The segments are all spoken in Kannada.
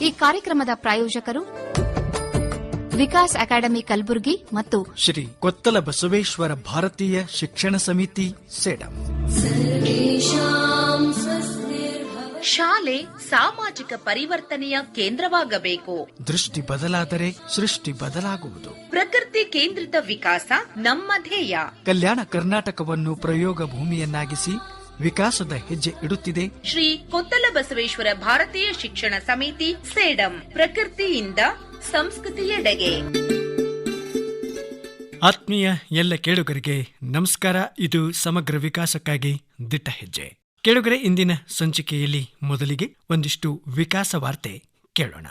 ಈ ಕಾರ್ಯಕ್ರಮದ ಪ್ರಾಯೋಜಕರು ವಿಕಾಸ್ ಅಕಾಡೆಮಿ ಕಲಬುರಗಿ ಮತ್ತು ಶ್ರೀ ಕೊತ್ತಲ ಬಸವೇಶ್ವರ ಭಾರತೀಯ ಶಿಕ್ಷಣ ಸಮಿತಿ ಸೇಡಂ. ಶಾಲೆ ಸಾಮಾಜಿಕ ಪರಿವರ್ತನೆಯ ಕೇಂದ್ರವಾಗಬೇಕು. ದೃಷ್ಟಿ ಬದಲಾದರೆ ಸೃಷ್ಟಿ ಬದಲಾಗುವುದು. ಪ್ರಕೃತಿ ಕೇಂದ್ರಿತ ವಿಕಾಸ ನಮ್ಮ ಧ್ಯೇಯ. ಕಲ್ಯಾಣ ಕರ್ನಾಟಕವನ್ನು ಪ್ರಯೋಗ ಭೂಮಿಯನ್ನಾಗಿಸಿ ವಿಕಾಸದ ಹೆಜ್ಜೆ ಇಡುತ್ತಿದೆ. ಶ್ರೀ ಕೊತ್ತಲ ಬಸವೇಶ್ವರ ಭಾರತೀಯ ಶಿಕ್ಷಣ ಸಮಿತಿ ಸೇಡಂ ಪ್ರಕೃತಿಯಿಂದ ಸಂಸ್ಕೃತಿಯೆಡೆಗೆ ಆತ್ಮೀಯ ಎಲ್ಲ ಕೇಳುಗರಿಗೆ ನಮಸ್ಕಾರ. ಇದು ಸಮಗ್ರ ವಿಕಾಸಕ್ಕಾಗಿ ದಿಟ್ಟ ಹೆಜ್ಜೆ. ಕೇಳುಗರೆ ಇಂದಿನ ಸಂಚಿಕೆಯಲ್ಲಿ ಮೊದಲಿಗೆ ಒಂದಿಷ್ಟು ವಿಕಾಸ ವಾರ್ತೆ ಕೇಳೋಣ.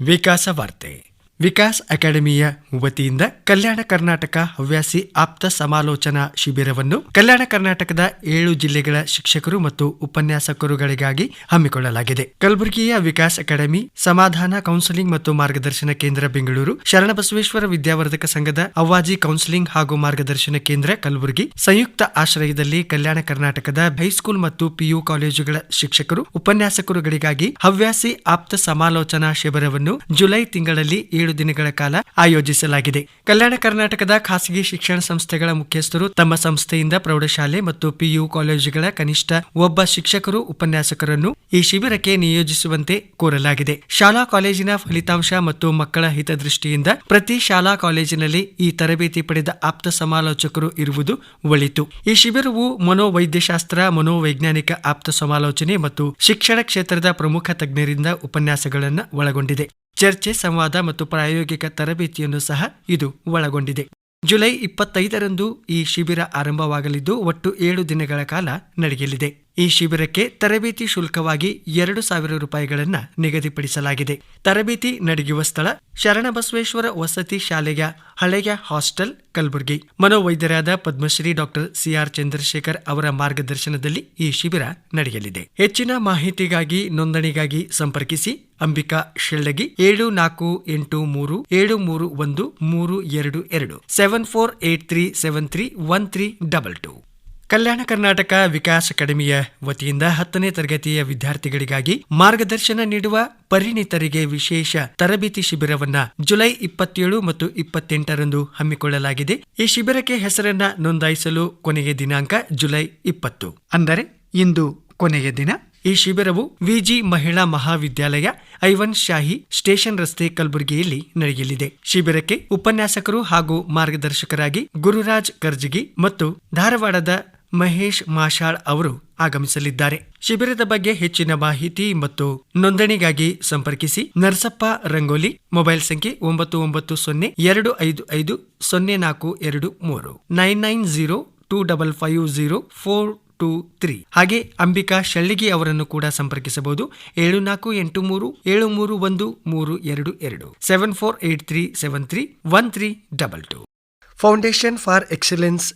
ವಿಕಾಸ ವಾರ್ತೆ. ವಿಕಾಸ್ ಅಕಾಡೆಮಿಯ ವತಿಯಿಂದ ಕಲ್ಯಾಣ ಕರ್ನಾಟಕ ಹವ್ಯಾಸಿ ಆಪ್ತ ಸಮಾಲೋಚನಾ ಶಿಬಿರವನ್ನು ಕಲ್ಯಾಣ ಕರ್ನಾಟಕದ ಏಳು ಜಿಲ್ಲೆಗಳ ಶಿಕ್ಷಕರು ಮತ್ತು ಉಪನ್ಯಾಸಕರುಗಳಿಗಾಗಿ ಹಮ್ಮಿಕೊಳ್ಳಲಾಗಿದೆ. ಕಲಬುರಗಿಯ ವಿಕಾಸ್ ಅಕಾಡೆಮಿ, ಸಮಾಧಾನ ಕೌನ್ಸಿಲಿಂಗ್ ಮತ್ತು ಮಾರ್ಗದರ್ಶನ ಕೇಂದ್ರ ಬೆಂಗಳೂರು, ಶರಣಬಸವೇಶ್ವರ ವಿದ್ಯಾವರ್ಧಕ ಸಂಘದ ಅವ್ವಾಜಿ ಕೌನ್ಸಿಲಿಂಗ್ ಹಾಗೂ ಮಾರ್ಗದರ್ಶನ ಕೇಂದ್ರ ಕಲಬುರಗಿ, ಸಂಯುಕ್ತ ಆಶ್ರಯದಲ್ಲಿ ಕಲ್ಯಾಣ ಕರ್ನಾಟಕದ ಹೈಸ್ಕೂಲ್ ಮತ್ತು ಪಿಯು ಕಾಲೇಜುಗಳ ಶಿಕ್ಷಕರು, ಉಪನ್ಯಾಸಕರುಗಳಿಗಾಗಿ ಹವ್ಯಾಸಿ ಆಪ್ತ ಸಮಾಲೋಚನಾ ಶಿಬಿರವನ್ನು ಜುಲೈ ತಿಂಗಳಲ್ಲಿ ದಿನಗಳ ಕಾಲ ಆಯೋಜಿಸಲಾಗಿದೆ. ಕಲ್ಯಾಣ ಕರ್ನಾಟಕದ ಖಾಸಗಿ ಶಿಕ್ಷಣ ಸಂಸ್ಥೆಗಳ ಮುಖ್ಯಸ್ಥರು ತಮ್ಮ ಸಂಸ್ಥೆಯಿಂದ ಪ್ರೌಢಶಾಲೆ ಮತ್ತು ಪಿಯು ಕಾಲೇಜುಗಳ ಕನಿಷ್ಠ ಒಬ್ಬ ಶಿಕ್ಷಕರು, ಉಪನ್ಯಾಸಕರನ್ನು ಈ ಶಿಬಿರಕ್ಕೆ ನಿಯೋಜಿಸುವಂತೆ ಕೋರಲಾಗಿದೆ. ಶಾಲಾ ಕಾಲೇಜಿನ ಫಲಿತಾಂಶ ಮತ್ತು ಮಕ್ಕಳ ಹಿತದೃಷ್ಟಿಯಿಂದ ಪ್ರತಿ ಶಾಲಾ ಕಾಲೇಜಿನಲ್ಲಿ ಈ ತರಬೇತಿ ಪಡೆದ ಆಪ್ತ ಸಮಾಲೋಚಕರು ಇರುವುದು ಒಳಿತು. ಈ ಶಿಬಿರವು ಮನೋವೈದ್ಯಶಾಸ್ತ್ರ, ಮನೋವೈಜ್ಞಾನಿಕ ಆಪ್ತ ಸಮಾಲೋಚನೆ ಮತ್ತು ಶಿಕ್ಷಣ ಕ್ಷೇತ್ರದ ಪ್ರಮುಖ ತಜ್ಞರಿಂದ ಉಪನ್ಯಾಸಗಳನ್ನು ಒಳಗೊಂಡಿದೆ. ಚರ್ಚೆ, ಸಂವಾದ ಮತ್ತು ಪ್ರಾಯೋಗಿಕ ತರಬೇತಿಯನ್ನು ಸಹ ಇದು ಒಳಗೊಂಡಿದೆ. ಜುಲೈ ಇಪ್ಪತ್ತೈದರಂದು ಈ ಶಿಬಿರ ಆರಂಭವಾಗಲಿದ್ದು, ಒಟ್ಟು ಏಳು ದಿನಗಳ ಕಾಲ ನಡೆಯಲಿದೆ. ಈ ಶಿಬಿರಕ್ಕೆ ತರಬೇತಿ ಶುಲ್ಕವಾಗಿ ಎರಡು ಸಾವಿರ ರೂಪಾಯಿಗಳನ್ನು ನಿಗದಿಪಡಿಸಲಾಗಿದೆ. ತರಬೇತಿ ನಡೆಯುವ ಸ್ಥಳ ಶರಣಬಸವೇಶ್ವರ ವಸತಿ ಶಾಲೆಯ ಹಳೆಯ ಹಾಸ್ಟೆಲ್, ಕಲಬುರಗಿ. ಮನೋವೈದ್ಯರಾದ ಪದ್ಮಶ್ರೀ ಡಾಕ್ಟರ್ ಸಿಆರ್ ಚಂದ್ರಶೇಖರ್ ಅವರ ಮಾರ್ಗದರ್ಶನದಲ್ಲಿ ಈ ಶಿಬಿರ ನಡೆಯಲಿದೆ. ಹೆಚ್ಚಿನ ಮಾಹಿತಿಗಾಗಿ ನೋಂದಣಿಗಾಗಿ ಸಂಪರ್ಕಿಸಿ ಅಂಬಿಕಾ ಶೆಳ್ಳಗಿ ಏಳು ನಾಲ್ಕು ಎಂಟು ಮೂರು ಏಳು ಮೂರು ಒಂದು ಮೂರು ಎರಡು ಎರಡು. Seven four eight three seven three one three double two Kalyana Karnataka Vikas ಅಕಾಡೆಮಿಯ ವತಿಯಿಂದ ಹತ್ತನೇ ತರಗತಿಯ ವಿದ್ಯಾರ್ಥಿಗಳಿಗಾಗಿ ಮಾರ್ಗದರ್ಶನ ನೀಡುವ ಪರಿಣಿತರಿಗೆ ವಿಶೇಷ ತರಬೇತಿ ಶಿಬಿರವನ್ನ ಜುಲೈ ಇಪ್ಪತ್ತೇಳು ಮತ್ತು ಇಪ್ಪತ್ತೆಂಟರಂದು ಹಮ್ಮಿಕೊಳ್ಳಲಾಗಿದೆ. ಈ ಶಿಬಿರಕ್ಕೆ ಹೆಸರನ್ನ ನೋಂದಾಯಿಸಲು ಕೊನೆಯ ದಿನಾಂಕ ಜುಲೈ ಇಪ್ಪತ್ತು. ಅಂದರೆ ಇಂದು ಕೊನೆಯ ದಿನ. ಈ ಶಿಬಿರವು ವಿಜಿ ಮಹಿಳಾ ಮಹಾವಿದ್ಯಾಲಯ, ಐವನ್ ಶಾಹಿ ಸ್ಟೇಷನ್ ರಸ್ತೆ ಕಲಬುರಗಿಯಲ್ಲಿ ನಡೆಯಲಿದೆ. ಶಿಬಿರಕ್ಕೆ ಉಪನ್ಯಾಸಕರು ಹಾಗೂ ಮಾರ್ಗದರ್ಶಕರಾಗಿ ಗುರುರಾಜ್ ಕರ್ಜಗಿ ಮತ್ತು ಧಾರವಾಡದ ಮಹೇಶ್ ಮಾಷಾಳ್ ಅವರು ಆಗಮಿಸಲಿದ್ದಾರೆ. ಶಿಬಿರದ ಬಗ್ಗೆ ಹೆಚ್ಚಿನ ಮಾಹಿತಿ ಮತ್ತು ನೋಂದಣಿಗಾಗಿ ಸಂಪರ್ಕಿಸಿ ನರಸಪ್ಪ ರಂಗೋಲಿ, ಮೊಬೈಲ್ ಸಂಖ್ಯೆ ಒಂಬತ್ತು ಒಂಬತ್ತು ಸೊನ್ನೆ ಎರಡು ಐದು ಐದು ಸೊನ್ನೆ ನಾಲ್ಕು ಎರಡು ಮೂರು. Nine nine zero two double five zero four two three. ಹಾಗೆ ಅಂಬಿಕಾ ಶಳ್ಳಿಗಿ ಅವರನ್ನು ಕೂಡ ಸಂಪರ್ಕಿಸಬಹುದು. ಏಳು ನಾಲ್ಕು ಎಂಟು ಮೂರು ಏಳು ಮೂರು ಒಂದು ಮೂರು ಎರಡು ಎರಡು. Seven four eight three seven three one three double two. Foundation for excellence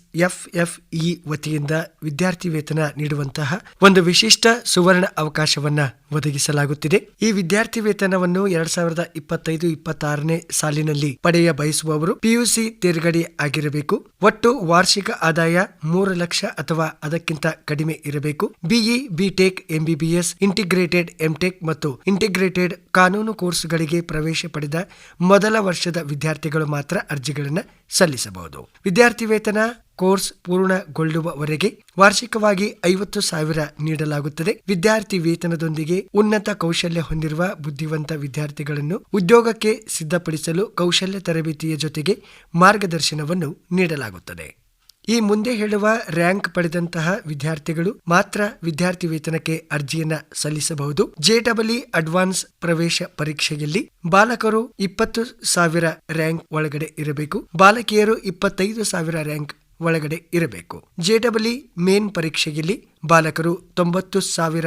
E ವತಿಯಿಂದ ವಿದ್ಯಾರ್ಥಿ ವೇತನ ನೀಡುವಂತಹ ಒಂದು ವಿಶಿಷ್ಟ ಸುವರ್ಣ ಅವಕಾಶವನ್ನ ಒದಗಿಸಲಾಗುತ್ತಿದೆ. ಈ ವಿದ್ಯಾರ್ಥಿ ವೇತನವನ್ನು ಎರಡ್ ಸಾವಿರದ ಇಪ್ಪತ್ತೈದು, ಇಪ್ಪತ್ತಾರನೇ ಸಾಲಿನಲ್ಲಿ ಪಡೆಯ ಬಯಸುವವರು ಪಿಯುಸಿ ತೇರ್ಗಡೆ ಆಗಿರಬೇಕು. ಒಟ್ಟು ವಾರ್ಷಿಕ ಆದಾಯ ಮೂರು ಲಕ್ಷ ಅಥವಾ ಅದಕ್ಕಿಂತ ಕಡಿಮೆ ಇರಬೇಕು. BE BTech MBBS integrated MTech ಮತ್ತು ಇಂಟಿಗ್ರೇಟೆಡ್ ಕಾನೂನು ಕೋರ್ಸ್ಗಳಿಗೆ ಪ್ರವೇಶ ಪಡೆದ ಮೊದಲ ವರ್ಷದ ವಿದ್ಯಾರ್ಥಿಗಳು ಮಾತ್ರ ಅರ್ಜಿಗಳನ್ನು ಸಲ್ಲಿಸಬಹುದು. ವಿದ್ಯಾರ್ಥಿ ವೇತನ ಕೋರ್ಸ್ ಪೂರ್ಣಗೊಳ್ಳುವವರೆಗೆ ವಾರ್ಷಿಕವಾಗಿ ಐವತ್ತು ಸಾವಿರ ನೀಡಲಾಗುತ್ತದೆ. ವಿದ್ಯಾರ್ಥಿ ವೇತನದೊಂದಿಗೆ ಉನ್ನತ ಕೌಶಲ್ಯ ಹೊಂದಿರುವ ಬುದ್ಧಿವಂತ ವಿದ್ಯಾರ್ಥಿಗಳನ್ನು ಉದ್ಯೋಗಕ್ಕೆ ಸಿದ್ಧಪಡಿಸಲು ಕೌಶಲ್ಯ ತರಬೇತಿಯ ಜೊತೆಗೆ ಮಾರ್ಗದರ್ಶನವನ್ನು ನೀಡಲಾಗುತ್ತದೆ. ಈ ಮುಂದೆ ಹೇಳುವ ರ್ಯಾಂಕ್ ಪಡೆದಂತಹ ವಿದ್ಯಾರ್ಥಿಗಳು ಮಾತ್ರ ವಿದ್ಯಾರ್ಥಿ ವೇತನಕ್ಕೆ ಅರ್ಜಿಯನ್ನ ಸಲ್ಲಿಸಬಹುದು. ಜೆಡಬ್ಲ್ಇ ಅಡ್ವಾನ್ಸ್ ಪ್ರವೇಶ ಪರೀಕ್ಷೆಯಲ್ಲಿ ಬಾಲಕರು ಇಪ್ಪತ್ತು ಸಾವಿರ ರ್ಯಾಂಕ್ ಒಳಗಡೆ ಇರಬೇಕು. ಬಾಲಕಿಯರು ಇಪ್ಪತ್ತೈದು ಸಾವಿರ ರ್ಯಾಂಕ್ ಒಳಗಡೆ ಇರಬೇಕು. ಜೆಡಬ್ಲ್ಇ ಮೇನ್ ಪರೀಕ್ಷೆಯಲ್ಲಿ ಬಾಲಕರು ತೊಂಬತ್ತು ಸಾವಿರ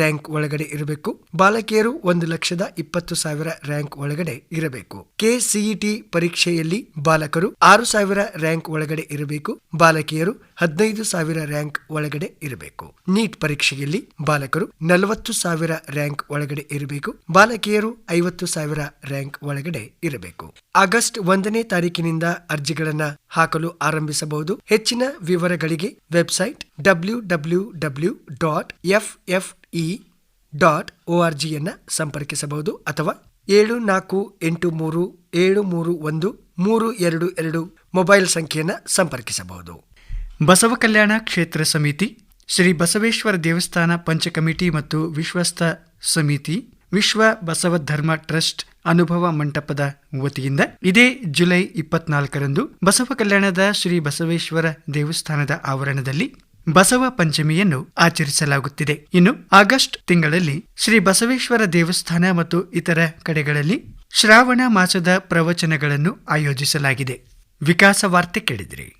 ರ್ಯಾಂಕ್ ಒಳಗಡೆ ಇರಬೇಕು. ಬಾಲಕಿಯರು ಒಂದು ಲಕ್ಷದ ಇಪ್ಪತ್ತು ಸಾವಿರ ರ್ಯಾಂಕ್ ಒಳಗಡೆ ಇರಬೇಕು. ಕೆಸಿಇಟಿ ಪರೀಕ್ಷೆಯಲ್ಲಿ ಬಾಲಕರು ಆರು ಸಾವಿರ ರ್ಯಾಂಕ್ ಒಳಗಡೆ ಇರಬೇಕು. ಬಾಲಕಿಯರು ಹದಿನೈದು ಸಾವಿರ ರ್ಯಾಂಕ್ ಒಳಗಡೆ ಇರಬೇಕು. ನೀಟ್ ಪರೀಕ್ಷೆಯಲ್ಲಿ ಬಾಲಕರು ನಲವತ್ತು ಸಾವಿರ ರ್ಯಾಂಕ್ ಒಳಗಡೆ ಇರಬೇಕು. ಬಾಲಕಿಯರು ಐವತ್ತು ಸಾವಿರ ರ್ಯಾಂಕ್ ಒಳಗಡೆ ಇರಬೇಕು. ಆಗಸ್ಟ್ ಒಂದನೇ ತಾರೀಕಿನಿಂದ ಅರ್ಜಿಗಳನ್ನ ಹಾಕಲು ಆರಂಭಿಸಬಹುದು. ಹೆಚ್ಚಿನ ವಿವರಗಳಿಗೆ website W W W dot F F E dot O R ಜಿಯನ್ನು ಸಂಪರ್ಕಿಸಬಹುದು ಅಥವಾ ಏಳು ನಾಲ್ಕು ಎಂಟು ಮೂರು ಏಳು ಮೂರು ಒಂದು ಮೂರು ಎರಡು ಎರಡು ಮೊಬೈಲ್ ಸಂಖ್ಯೆಯನ್ನು ಸಂಪರ್ಕಿಸಬಹುದು. ಬಸವ ಕಲ್ಯಾಣ ಕ್ಷೇತ್ರ ಸಮಿತಿ, ಶ್ರೀ ಬಸವೇಶ್ವರ ದೇವಸ್ಥಾನ ಪಂಚ ಕಮಿಟಿ ಮತ್ತು ವಿಶ್ವಸ್ತ ಸಮಿತಿ, ವಿಶ್ವ ಬಸವ ಧರ್ಮ ಟ್ರಸ್ಟ್ ಅನುಭವ ಮಂಟಪದ ವತಿಯಿಂದ ಇದೇ ಜುಲೈ ಇಪ್ಪತ್ನಾಲ್ಕರಂದು ಬಸವ ಕಲ್ಯಾಣದ ಶ್ರೀ ಬಸವೇಶ್ವರ ದೇವಸ್ಥಾನದ ಆವರಣದಲ್ಲಿ ಬಸವ ಪಂಚಮಿಯನ್ನು ಆಚರಿಸಲಾಗುತ್ತಿದೆ. ಇನ್ನು ಆಗಸ್ಟ್ ತಿಂಗಳಲ್ಲಿ ಶ್ರೀ ಬಸವೇಶ್ವರ ದೇವಸ್ಥಾನ ಮತ್ತು ಇತರ ಕಡೆಗಳಲ್ಲಿ ಶ್ರಾವಣ ಮಾಸದ ಪ್ರವಚನಗಳನ್ನು ಆಯೋಜಿಸಲಾಗಿದೆ. ವಿಕಾಸ ವಾರ್ತೆ ಕೇಳಿದ್ರಿ.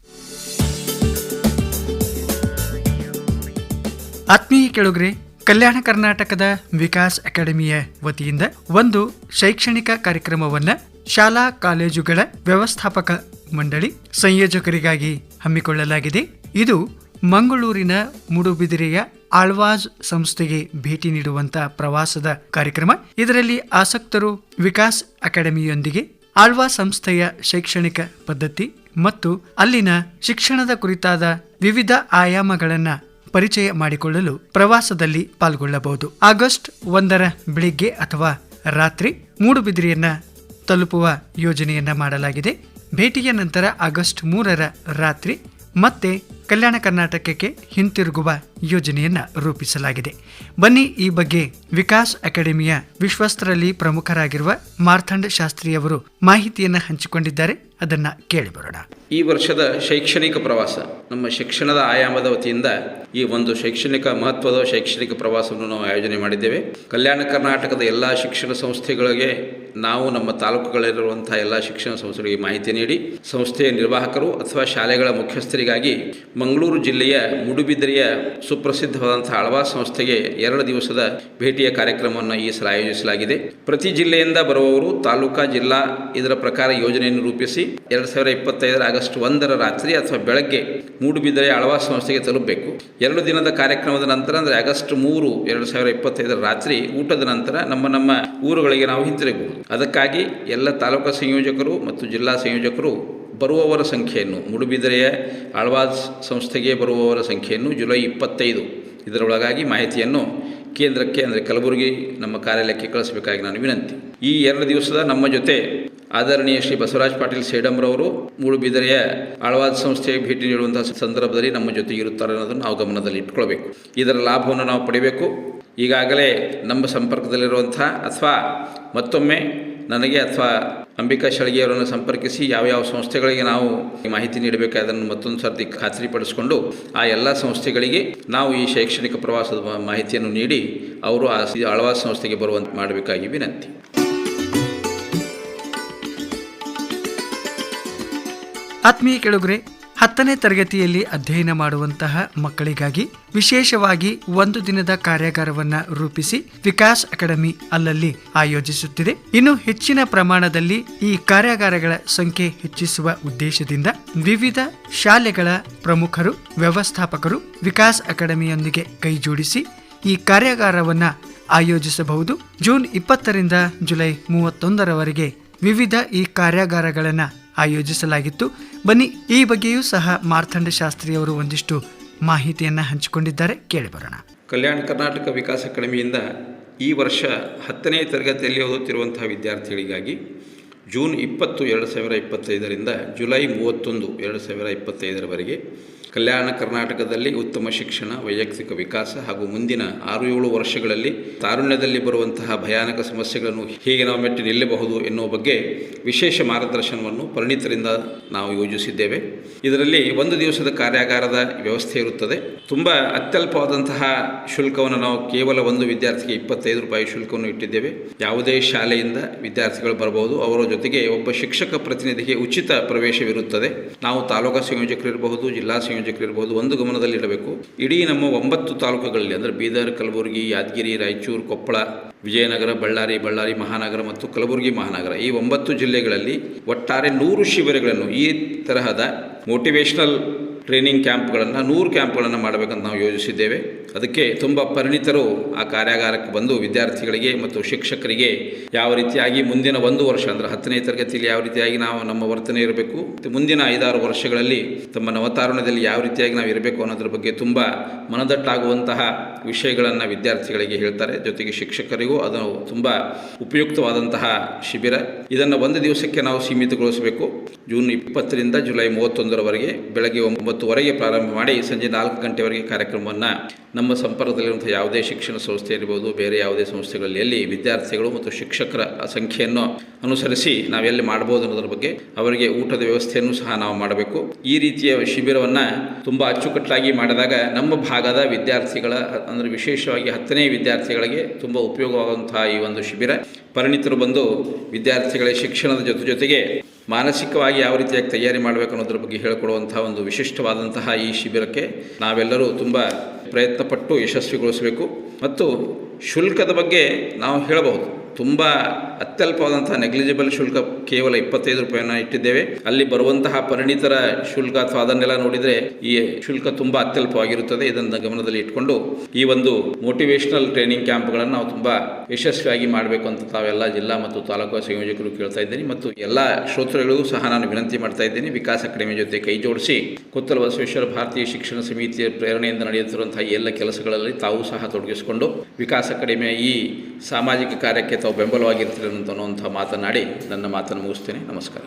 ಆತ್ಮೀಯ ಕೆಳಗ್ರೆ, ಕಲ್ಯಾಣ ಕರ್ನಾಟಕದ ವಿಕಾಸ್ ಅಕಾಡೆಮಿಯ ವತಿಯಿಂದ ಒಂದು ಶೈಕ್ಷಣಿಕ ಕಾರ್ಯಕ್ರಮವನ್ನ ಶಾಲಾ ಕಾಲೇಜುಗಳ ವ್ಯವಸ್ಥಾಪಕ ಮಂಡಳಿ ಸಂಯೋಜಕರಿಗಾಗಿ ಹಮ್ಮಿಕೊಳ್ಳಲಾಗಿದೆ. ಇದು ಮಂಗಳೂರಿನ ಮೂಡುಬಿದಿರೆಯ ಆಳ್ವಾಜ್ ಸಂಸ್ಥೆಗೆ ಭೇಟಿ ನೀಡುವಂತ ಪ್ರವಾಸದ ಕಾರ್ಯಕ್ರಮ. ಇದರಲ್ಲಿ ಆಸಕ್ತರು ವಿಕಾಸ್ ಅಕಾಡೆಮಿಯೊಂದಿಗೆ ಆಳ್ವಾ ಸಂಸ್ಥೆಯ ಶೈಕ್ಷಣಿಕ ಪದ್ಧತಿ ಮತ್ತು ಅಲ್ಲಿನ ಶಿಕ್ಷಣದ ಕುರಿತಾದ ವಿವಿಧ ಆಯಾಮಗಳನ್ನು ಪರಿಚಯ ಮಾಡಿಕೊಳ್ಳಲು ಪ್ರವಾಸದಲ್ಲಿ ಪಾಲ್ಗೊಳ್ಳಬಹುದು. ಆಗಸ್ಟ್ ಒಂದರ ಬೆಳಿಗ್ಗೆ ಅಥವಾ ರಾತ್ರಿ ಮೂಡುಬಿದಿರೆಯನ್ನ ತಲುಪುವ ಯೋಜನೆಯನ್ನ ಮಾಡಲಾಗಿದೆ. ಭೇಟಿಯ ನಂತರ ಆಗಸ್ಟ್ ಮೂರರ ರಾತ್ರಿ ಮತ್ತೆ ಕಲ್ಯಾಣ ಕರ್ನಾಟಕಕ್ಕೆ ಹಿಂತಿರುಗುವ ಯೋಜನೆಯನ್ನು ರೂಪಿಸಲಾಗಿದೆ. ಬನ್ನಿ ಈ ಬಗ್ಗೆ ವಿಕಾಸ್ ಅಕಾಡೆಮಿಯ ವಿಶ್ವಸ್ತರಲ್ಲಿ ಪ್ರಮುಖರಾಗಿರುವ ಮಾರ್ಥಂಡ್ ಶಾಸ್ತ್ರಿಯವರು ಮಾಹಿತಿಯನ್ನು ಹಂಚಿಕೊಂಡಿದ್ದಾರೆ. ಅದನ್ನು ಕೇಳಿ ಬರೋಣ. ಈ ವರ್ಷದ ಶೈಕ್ಷಣಿಕ ಪ್ರವಾಸ, ನಮ್ಮ ಶಿಕ್ಷಣದ ಆಯಾಮದ ವತಿಯಿಂದ ಈ ಒಂದು ಶೈಕ್ಷಣಿಕ ಮಹತ್ವದ ಶೈಕ್ಷಣಿಕ ಪ್ರವಾಸವನ್ನು ನಾವು ಆಯೋಜನೆ ಮಾಡಿದ್ದೇವೆ. ಕಲ್ಯಾಣ ಕರ್ನಾಟಕದ ಎಲ್ಲ ಶಿಕ್ಷಣ ಸಂಸ್ಥೆಗಳಿಗೆ ನಾವು ನಮ್ಮ ತಾಲೂಕುಗಳಲ್ಲಿರುವಂಥ ಎಲ್ಲ ಶಿಕ್ಷಣ ಸಂಸ್ಥೆಗಳಿಗೆ ಮಾಹಿತಿ ನೀಡಿ ಸಂಸ್ಥೆಯ ನಿರ್ವಾಹಕರು ಅಥವಾ ಶಾಲೆಗಳ ಮುಖ್ಯಸ್ಥರಿಗಾಗಿ ಮಂಗಳೂರು ಜಿಲ್ಲೆಯ ಮೂಡುಬಿದ್ರೆಯ ಸುಪ್ರಸಿದ್ಧವಾದಂಥ ಆಳ್ವಾ ಸಂಸ್ಥೆಗೆ ಎರಡು ದಿವಸದ ಭೇಟಿಯ ಕಾರ್ಯಕ್ರಮವನ್ನು ಈ ಸಲ ಆಯೋಜಿಸಲಾಗಿದೆ. ಪ್ರತಿ ಜಿಲ್ಲೆಯಿಂದ ಬರುವವರು ತಾಲೂಕಾ, ಜಿಲ್ಲಾ ಇದರ ಪ್ರಕಾರ ಯೋಜನೆಯನ್ನು ರೂಪಿಸಿ ಎರಡು ಸಾವಿರ ಇಪ್ಪತ್ತೈದರ ಆಗಸ್ಟ್ ಒಂದರ ರಾತ್ರಿ ಅಥವಾ ಬೆಳಗ್ಗೆ ಮೂಡುಬಿದಿರೆ ಆಳ್ವಾ ಸಂಸ್ಥೆಗೆ ತಲುಪಬೇಕು. ಎರಡು ದಿನದ ಕಾರ್ಯಕ್ರಮದ ನಂತರ ಅಂದರೆ ಆಗಸ್ಟ್ ಮೂರು ಎರಡು ಸಾವಿರ ಇಪ್ಪತ್ತೈದರ ರಾತ್ರಿ ಊಟದ ನಂತರ ನಮ್ಮ ನಮ್ಮ ಊರುಗಳಿಗೆ ನಾವು ಹಿಂತಿರುಗಬಹುದು. ಅದಕ್ಕಾಗಿ ಎಲ್ಲ ತಾಲೂಕು ಸಂಯೋಜಕರು ಮತ್ತು ಜಿಲ್ಲಾ ಸಂಯೋಜಕರು ಬರುವವರ ಸಂಖ್ಯೆಯನ್ನು, ಮೂಡುಬಿದಿರೆಯ ಆಳ್ವಾಸ್ ಸಂಸ್ಥೆಗೆ ಬರುವವರ ಸಂಖ್ಯೆಯನ್ನು ಜುಲೈ ಇಪ್ಪತ್ತೈದು ಇದರೊಳಗಾಗಿ ಮಾಹಿತಿಯನ್ನು ಕೇಂದ್ರಕ್ಕೆ, ಅಂದರೆ ಕಲಬುರಗಿ ನಮ್ಮ ಕಾರ್ಯಾಲಯಕ್ಕೆ ಕಳಿಸಬೇಕಾಗಿ ನಾನು ವಿನಂತಿ. ಈ ಎರಡು ದಿವಸದ ನಮ್ಮ ಜೊತೆ ಆದರಣೀಯ ಶ್ರೀ ಬಸವರಾಜ್ ಪಾಟೀಲ್ ಸೇಡಂರವರು ಮೂಡುಬಿದಿರೆಯ ಆಳ್ವಾದ ಸಂಸ್ಥೆಗೆ ಭೇಟಿ ನೀಡುವಂತಹ ಸಂದರ್ಭದಲ್ಲಿ ನಮ್ಮ ಜೊತೆ ಇರುತ್ತಾರೆ ಅನ್ನೋದನ್ನು ನಾವು ಗಮನದಲ್ಲಿ ಇಟ್ಕೊಳ್ಬೇಕು ಇದರ ಲಾಭವನ್ನು ನಾವು ಪಡಿಬೇಕು. ಈಗಾಗಲೇ ನಮ್ಮ ಸಂಪರ್ಕದಲ್ಲಿರುವಂಥ ಅಥವಾ ಮತ್ತೊಮ್ಮೆ ನನಗೆ ಅಥವಾ ಅಂಬಿಕಾ ಶಳಗಿಯವರನ್ನು ಸಂಪರ್ಕಿಸಿ ಯಾವ ಯಾವ ಸಂಸ್ಥೆಗಳಿಗೆ ನಾವು ಮಾಹಿತಿ ನೀಡಬೇಕಾದನ್ನು ಮತ್ತೊಂದು ಸರ್ತಿ ಖಾತ್ರಿಪಡಿಸಿಕೊಂಡು ಆ ಎಲ್ಲ ಸಂಸ್ಥೆಗಳಿಗೆ ನಾವು ಈ ಶೈಕ್ಷಣಿಕ ಪ್ರವಾಸದ ಮಾಹಿತಿಯನ್ನು ನೀಡಿ ಅವರು ಆ ಆಳ್ವಾಸ್ ಸಂಸ್ಥೆಗೆ ಬರುವಂತೆ ಮಾಡಬೇಕಾಗಿ ವಿನಂತಿ. ಆತ್ಮೀಯ ಕೆಳಗರೆ ಹತ್ತನೇ ತರಗತಿಯಲ್ಲಿ ಅಧ್ಯಯನ ಮಾಡುವಂತಹ ಮಕ್ಕಳಿಗಾಗಿ ವಿಶೇಷವಾಗಿ ಒಂದು ದಿನದ ಕಾರ್ಯಾಗಾರವನ್ನ ರೂಪಿಸಿ ವಿಕಾಸ್ ಅಕಾಡೆಮಿ ಅಲ್ಲಲ್ಲಿ ಆಯೋಜಿಸುತ್ತಿದೆ. ಇನ್ನು ಹೆಚ್ಚಿನ ಪ್ರಮಾಣದಲ್ಲಿ ಈ ಕಾರ್ಯಾಗಾರಗಳ ಸಂಖ್ಯೆ ಹೆಚ್ಚಿಸುವ ಉದ್ದೇಶದಿಂದ ವಿವಿಧ ಶಾಲೆಗಳ ಪ್ರಮುಖರು, ವ್ಯವಸ್ಥಾಪಕರು ವಿಕಾಸ್ ಅಕಾಡೆಮಿಯೊಂದಿಗೆ ಕೈಜೋಡಿಸಿ ಈ ಕಾರ್ಯಾಗಾರವನ್ನ ಆಯೋಜಿಸಬಹುದು. ಜೂನ್ ಇಪ್ಪತ್ತರಿಂದ ಜುಲೈ ಮೂವತ್ತೊಂದರವರೆಗೆ ವಿವಿಧ ಈ ಕಾರ್ಯಾಗಾರಗಳನ್ನು ಆಯೋಜಿಸಲಾಗಿತ್ತು. ಬನ್ನಿ, ಈ ಬಗ್ಗೆಯೂ ಸಹ ಮಾರ್ಥಂಡ ಶಾಸ್ತ್ರಿಯವರು ಒಂದಿಷ್ಟು ಮಾಹಿತಿಯನ್ನು ಹಂಚಿಕೊಂಡಿದ್ದಾರೆ. ಕೇಳಿ ಬರೋಣ. ಕಲ್ಯಾಣ ಕರ್ನಾಟಕ ವಿಕಾಸ ಅಕಾಡೆಮಿಯಿಂದ ಈ ವರ್ಷ ಹತ್ತನೇ ತರಗತಿಯಲ್ಲಿ ಓದುತ್ತಿರುವಂತಹ ವಿದ್ಯಾರ್ಥಿಗಳಿಗಾಗಿ ಜೂನ್ ಇಪ್ಪತ್ತು, ಎರಡು ಸಾವಿರ ಇಪ್ಪತ್ತೈದರಿಂದ ಜುಲೈ ಮೂವತ್ತೊಂದು, ಎರಡು ಸಾವಿರ ಇಪ್ಪತ್ತೈದರವರೆಗೆ ಕಲ್ಯಾಣ ಕರ್ನಾಟಕದಲ್ಲಿ ಉತ್ತಮ ಶಿಕ್ಷಣ, ವೈಯಕ್ತಿಕ ವಿಕಾಸ ಹಾಗೂ ಮುಂದಿನ ಆರು ಏಳು ವರ್ಷಗಳಲ್ಲಿ ತಾರುಣ್ಯದಲ್ಲಿ ಬರುವಂತಹ ಭಯಾನಕ ಸಮಸ್ಯೆಗಳನ್ನು ಹೇಗೆ ನಾವು ಮೆಟ್ಟಿ ನಿಲ್ಲಬಹುದು ಎನ್ನುವ ಬಗ್ಗೆ ವಿಶೇಷ ಮಾರ್ಗದರ್ಶನವನ್ನು ಪರಿಣಿತರಿಂದ ನಾವು ಯೋಜಿಸಿದ್ದೇವೆ. ಇದರಲ್ಲಿ ಒಂದು ದಿವಸದ ಕಾರ್ಯಾಗಾರದ ವ್ಯವಸ್ಥೆ ಇರುತ್ತದೆ. ತುಂಬ ಅತ್ಯಲ್ಪವಾದಂತಹ ಶುಲ್ಕವನ್ನು ನಾವು ಕೇವಲ ಒಂದು ವಿದ್ಯಾರ್ಥಿಗೆ ಇಪ್ಪತ್ತೈದು ರೂಪಾಯಿ ಶುಲ್ಕವನ್ನು ಇಟ್ಟಿದ್ದೇವೆ. ಯಾವುದೇ ಶಾಲೆಯಿಂದ ವಿದ್ಯಾರ್ಥಿಗಳು ಬರಬಹುದು ಅವರ ಜೊತೆಗೆ ಒಬ್ಬ ಶಿಕ್ಷಕ ಪ್ರತಿನಿಧಿಗೆ ಉಚಿತ ಪ್ರವೇಶವಿರುತ್ತದೆ. ನಾವು ತಾಲೂಕಾ ಸಂಯೋಜಕರಿರಬಹುದು, ಜಿಲ್ಲಾ ಸಂಯೋಜಕರಿರಬಹುದು ಒಂದು ಗಮನದಲ್ಲಿಡಬೇಕು ಇಡೀ ನಮ್ಮ ಒಂಬತ್ತು ತಾಲೂಕುಗಳಲ್ಲಿ ಅಂದರೆ ಬೀದರ್, ಕಲಬುರಗಿ, ಯಾದಗಿರಿ, ರಾಯಚೂರು, ಕೊಪ್ಪಳ, ವಿಜಯನಗರ, ಬಳ್ಳಾರಿ ಬಳ್ಳಾರಿ ಮಹಾನಗರ ಮತ್ತು ಕಲಬುರಗಿ ಮಹಾನಗರ ಈ ಒಂಬತ್ತು ಜಿಲ್ಲೆಗಳಲ್ಲಿ ಒಟ್ಟಾರೆ ನೂರು ಶಿಬಿರಗಳನ್ನು ಈ ತರಹದ ಮೋಟಿವೇಶನಲ್ ಟ್ರೈನಿಂಗ್ ಕ್ಯಾಂಪ್ಗಳನ್ನು ನೂರು ಕ್ಯಾಂಪ್ಗಳನ್ನು ಮಾಡಬೇಕಂತ ನಾವು ಯೋಜಿಸಿದ್ದೇವೆ. ಅದಕ್ಕೆ ತುಂಬ ಪರಿಣಿತರು ಆ ಕಾರ್ಯಾಗಾರಕ್ಕೆ ಬಂದು ವಿದ್ಯಾರ್ಥಿಗಳಿಗೆ ಮತ್ತು ಶಿಕ್ಷಕರಿಗೆ ಯಾವ ರೀತಿಯಾಗಿ ಮುಂದಿನ ಒಂದು ವರ್ಷ ಅಂದರೆ ಹತ್ತನೇ ತರಗತಿಯಲ್ಲಿ ಯಾವ ರೀತಿಯಾಗಿ ನಾವು ನಮ್ಮ ವರ್ತನೆ ಇರಬೇಕು, ಮತ್ತು ಮುಂದಿನ ಐದಾರು ವರ್ಷಗಳಲ್ಲಿ ತಮ್ಮ ನವತಾರಣದಲ್ಲಿ ಯಾವ ರೀತಿಯಾಗಿ ನಾವು ಇರಬೇಕು ಅನ್ನೋದ್ರ ಬಗ್ಗೆ ತುಂಬ ಮನದಟ್ಟಾಗುವಂತಹ ವಿಷಯಗಳನ್ನು ವಿದ್ಯಾರ್ಥಿಗಳಿಗೆ ಹೇಳ್ತಾರೆ. ಜೊತೆಗೆ ಶಿಕ್ಷಕರಿಗೂ ಅದು ತುಂಬ ಉಪಯುಕ್ತವಾದಂತಹ ಶಿಬಿರ. ಇದನ್ನು ಒಂದು ದಿವಸಕ್ಕೆ ನಾವು ಸೀಮಿತಗೊಳಿಸಬೇಕು. ಜೂನ್ ಇಪ್ಪತ್ತರಿಂದ ಜುಲೈ ಮೂವತ್ತೊಂದರವರೆಗೆ ಬೆಳಗ್ಗೆ ಒಂಬತ್ತುವರೆಗೆ ಪ್ರಾರಂಭ ಮಾಡಿ ಸಂಜೆ ನಾಲ್ಕು ಗಂಟೆವರೆಗೆ ಕಾರ್ಯಕ್ರಮವನ್ನು ನಮ್ಮ ಸಂಪರ್ಕದಲ್ಲಿರುವಂಥ ಯಾವುದೇ ಶಿಕ್ಷಣ ಸಂಸ್ಥೆ ಇರ್ಬೋದು, ಬೇರೆ ಯಾವುದೇ ಸಂಸ್ಥೆಗಳಲ್ಲಿ ವಿದ್ಯಾರ್ಥಿಗಳು ಮತ್ತು ಶಿಕ್ಷಕರ ಸಂಖ್ಯೆಯನ್ನು ಅನುಸರಿಸಿ ನಾವೆಲ್ಲಿ ಮಾಡ್ಬೋದು ಅನ್ನೋದ್ರ ಬಗ್ಗೆ ಅವರಿಗೆ ಊಟದ ವ್ಯವಸ್ಥೆಯನ್ನು ಸಹ ನಾವು ಮಾಡಬೇಕು. ಈ ರೀತಿಯ ಶಿಬಿರವನ್ನು ತುಂಬ ಅಚ್ಚುಕಟ್ಟಾಗಿ ಮಾಡಿದಾಗ ನಮ್ಮ ಭಾಗದ ವಿದ್ಯಾರ್ಥಿಗಳ, ಅಂದರೆ ವಿಶೇಷವಾಗಿ ಹತ್ತನೇ ವಿದ್ಯಾರ್ಥಿಗಳಿಗೆ ತುಂಬ ಉಪಯೋಗವಾಗುವಂತಹ ಈ ಒಂದು ಶಿಬಿರ. ಪರಿಣಿತರು ಬಂದು ವಿದ್ಯಾರ್ಥಿಗಳ ಶಿಕ್ಷಣದ ಜೊತೆ ಜೊತೆಗೆ ಮಾನಸಿಕವಾಗಿ ಯಾವ ರೀತಿಯಾಗಿ ತಯಾರಿ ಮಾಡಬೇಕು ಅನ್ನೋದ್ರ ಬಗ್ಗೆ ಹೇಳಿಕೊಡುವಂತಹ ಒಂದು ವಿಶಿಷ್ಟವಾದಂತಹ ಈ ಶಿಬಿರಕ್ಕೆ ನಾವೆಲ್ಲರೂ ತುಂಬ ಪ್ರಯತ್ನಪಟ್ಟು ಯಶಸ್ವಿಗೊಳಿಸಬೇಕು. ಮತ್ತು ಶುಲ್ಕದ ಬಗ್ಗೆ ನಾವು ಹೇಳಬಹುದು. ತುಂಬ ಅತ್ಯಲ್ಪವಾದಂಥ ನೆಗ್ಲಿಜಿಬಲ್ ಶುಲ್ಕ ಕೇವಲ ಇಪ್ಪತ್ತೈದು ರೂಪಾಯಿಯನ್ನು ಇಟ್ಟಿದ್ದೇವೆ. ಅಲ್ಲಿ ಬರುವಂತಹ ಪರಿಣಿತರ ಶುಲ್ಕ ಅಥವಾ ಅದನ್ನೆಲ್ಲ ನೋಡಿದರೆ ಈ ಶುಲ್ಕ ತುಂಬ ಅತ್ಯಲ್ಪವಾಗಿರುತ್ತದೆ. ಇದನ್ನು ಗಮನದಲ್ಲಿ ಇಟ್ಕೊಂಡು ಈ ಒಂದು ಮೋಟಿವೇಶನಲ್ ಟ್ರೈನಿಂಗ್ ಕ್ಯಾಂಪ್ಗಳನ್ನು ನಾವು ತುಂಬ ಯಶಸ್ವಿಯಾಗಿ ಮಾಡಬೇಕು ಅಂತ ತಾವೆಲ್ಲ ಜಿಲ್ಲಾ ಮತ್ತು ತಾಲೂಕು ಸಂಯೋಜಕರು ಕೇಳ್ತಾ ಇದ್ದೀನಿ. ಮತ್ತು ಎಲ್ಲ ಶ್ರೋತೃಗಳಿಗೂ ಸಹ ನಾನು ವಿನಂತಿ ಮಾಡ್ತಾ ಇದ್ದೀನಿ. ವಿಕಾಸ ಅಕಾಡೆಮಿ ಜೊತೆ ಕೈ ಜೋಡಿಸಿ ಕೊತ್ತಲ ಬಸವೇಶ್ವರ ಭಾರತೀಯ ಶಿಕ್ಷಣ ಸಮಿತಿಯ ಪ್ರೇರಣೆಯಿಂದ ನಡೆಯುತ್ತಿರುವಂತಹ ಎಲ್ಲ ಕೆಲಸಗಳಲ್ಲಿ ತಾವು ಸಹ ತೊಡಗಿಸಿಕೊಂಡು ವಿಕಾಸ ಅಕಾಡೆಮಿಯ ಈ ಸಾಮಾಜಿಕ ಕಾರ್ಯಕ್ಕೆ ತಾವು ಬೆಂಬಲವಾಗಿರ್ತೀರಿ ಅಂತ ಅನ್ನುವಂಥ ಮಾತನಾಡಿ ನನ್ನ ಮಾತನ್ನು ಮುಗಿಸ್ತೇನೆ. ನಮಸ್ಕಾರ.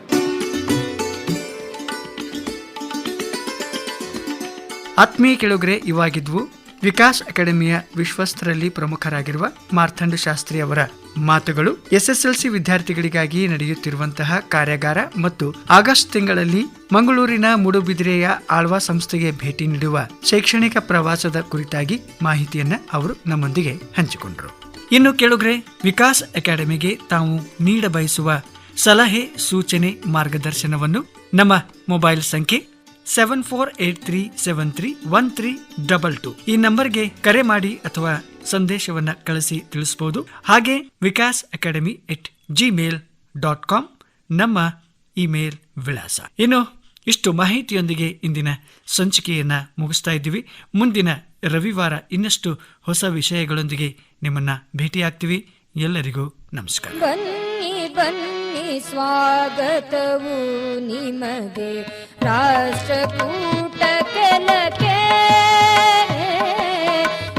ಆತ್ಮೀಯ ಕೆಳಗರೆ, ಇವಾಗಿದ್ವು ವಿಕಾಸ್ ಅಕಾಡೆಮಿಯ ವಿಶ್ವಸ್ತರಲ್ಲಿ ಪ್ರಮುಖರಾಗಿರುವ ಮಾರ್ಥಂಡ ಶಾಸ್ತ್ರಿ ಅವರ ಮಾತುಗಳು. ಎಸ್ಎಸ್ಎಲ್ಸಿ ವಿದ್ಯಾರ್ಥಿಗಳಿಗಾಗಿ ನಡೆಯುತ್ತಿರುವಂತಹ ಕಾರ್ಯಾಗಾರ ಮತ್ತು ಆಗಸ್ಟ್ ತಿಂಗಳಲ್ಲಿ ಮಂಗಳೂರಿನ ಮೂಡುಬಿದಿರೆಯ ಆಳ್ವಾ ಸಂಸ್ಥೆಗೆ ಭೇಟಿ ನೀಡುವ ಶೈಕ್ಷಣಿಕ ಪ್ರವಾಸದ ಕುರಿತಾಗಿ ಮಾಹಿತಿಯನ್ನ ಅವರು ನಮ್ಮೊಂದಿಗೆ ಹಂಚಿಕೊಂಡರು. ಇನ್ನು ಕೆಳಗ್ರೆ, ವಿಕಾಸ್ ಅಕಾಡೆಮಿಗೆ ತಾವು ನೀಡ ಬಯಸುವ ಸಲಹೆ, ಸೂಚನೆ, ಮಾರ್ಗದರ್ಶನವನ್ನು ನಮ್ಮ ಮೊಬೈಲ್ ಸಂಖ್ಯೆ seven four eight three seven three one three double two. ಈ ನಂಬರ್ಗೆ ಕರೆ ಮಾಡಿ ಅಥವಾ ಸಂದೇಶವನ್ನು ಕಳಿಸಿ ತಿಳಿಸಬಹುದು ಹಾಗೆ Vikas academy at Gmail dot com ನಮ್ಮ ಇಮೇಲ್ ವಿಳಾಸ. ಇನ್ನು ಇಷ್ಟು ಮಾಹಿತಿಯೊಂದಿಗೆ ಇಂದಿನ ಸಂಚಿಕೆಯನ್ನು ಮುಗಿಸ್ತಾ ಇದ್ದೀವಿ. ಮುಂದಿನ ರವಿವಾರ ಇನ್ನಷ್ಟು ಹೊಸ ವಿಷಯಗಳೊಂದಿಗೆ ನಿಮ್ಮನ್ನ ಭೇಟಿಯಾಗ್ತೀವಿ. ಎಲ್ಲರಿಗೂ ನಮಸ್ಕಾರ. ಬನ್ನಿ ಬನ್ನಿ ಸ್ವಾಗತವು ನಿಮಗೆ. ರಾಷ್ಟ್ರಕೂಟ ಕೆಲಕೆ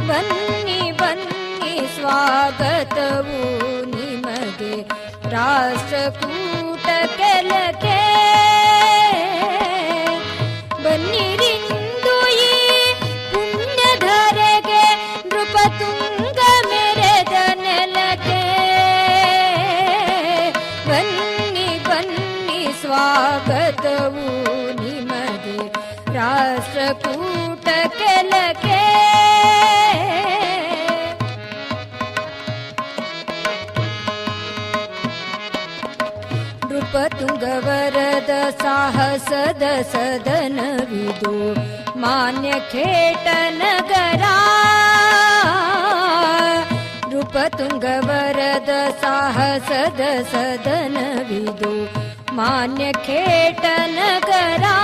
ಬನ್ನಿ ಬನ್ನಿ ಸ್ವಾಗತವು ನಿಮಗೆ. ರಾಷ್ಟ್ರಕೂಟ ಕೆಲಕೆ द साहसद सदन विदो मान्यनगरा नृपतुङ्गवरद साहसद सदनविदो मान्य खेटनगरा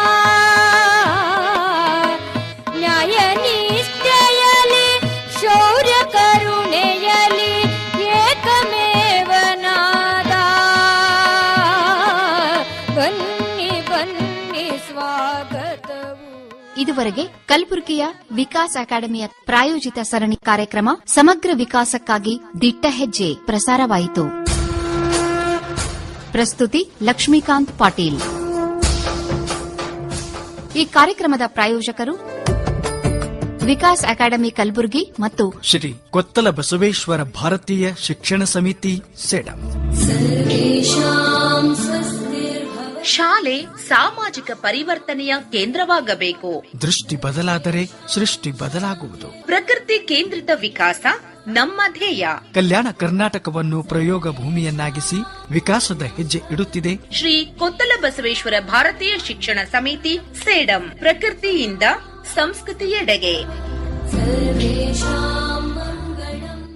न्यायनिष्ठयले शौर्य ಇದುವರೆಗೆ ಕಲಬುರಗಿಯ ವಿಕಾಸ್ ಅಕಾಡೆಮಿಯ ಪ್ರಾಯೋಜಿತ ಸರಣಿ ಕಾರ್ಯಕ್ರಮ ಸಮಗ್ರ ವಿಕಾಸಕ್ಕಾಗಿ ದಿಟ್ಟ ಹೆಜ್ಜೆ ಪ್ರಸಾರವಾಯಿತು. ಪ್ರಸ್ತುತಿ ಲಕ್ಷ್ಮೀಕಾಂತ್ ಪಾಟೀಲ್. ಈ ಕಾರ್ಯಕ್ರಮದ ಪ್ರಾಯೋಜಕರು ವಿಕಾಸ್ ಅಕಾಡೆಮಿ ಕಲಬುರಗಿ ಮತ್ತು ಶ್ರೀ ಕೊತ್ತಲ ಬಸವೇಶ್ವರ ಭಾರತೀಯ ಶಿಕ್ಷಣ ಸಮಿತಿ ಸೆಡಂ. ಶಾಲೆ ಸಾಮಾಜಿಕ ಪರಿವರ್ತನೆಯ ಕೇಂದ್ರವಾಗಬೇಕು. ದೃಷ್ಟಿ ಬದಲಾದರೆ ಸೃಷ್ಟಿ ಬದಲಾಗುವುದು. ಪ್ರಕೃತಿ ಕೇಂದ್ರಿತ ವಿಕಾಸ ನಮ್ಮ ಧ್ಯೇಯ. ಕಲ್ಯಾಣ ಕರ್ನಾಟಕವನ್ನು ಪ್ರಯೋಗ ಭೂಮಿಯನ್ನಾಗಿಸಿ ವಿಕಾಸದ ಹೆಜ್ಜೆ ಇಡುತ್ತಿದೆ. ಶ್ರೀ ಕೊತ್ತಲ ಬಸವೇಶ್ವರ ಭಾರತೀಯ ಶಿಕ್ಷಣ ಸಮಿತಿ ಸೇಡಂ ಪ್ರಕೃತಿಯಿಂದ ಸಂಸ್ಕೃತಿಯೆಡೆಗೆ.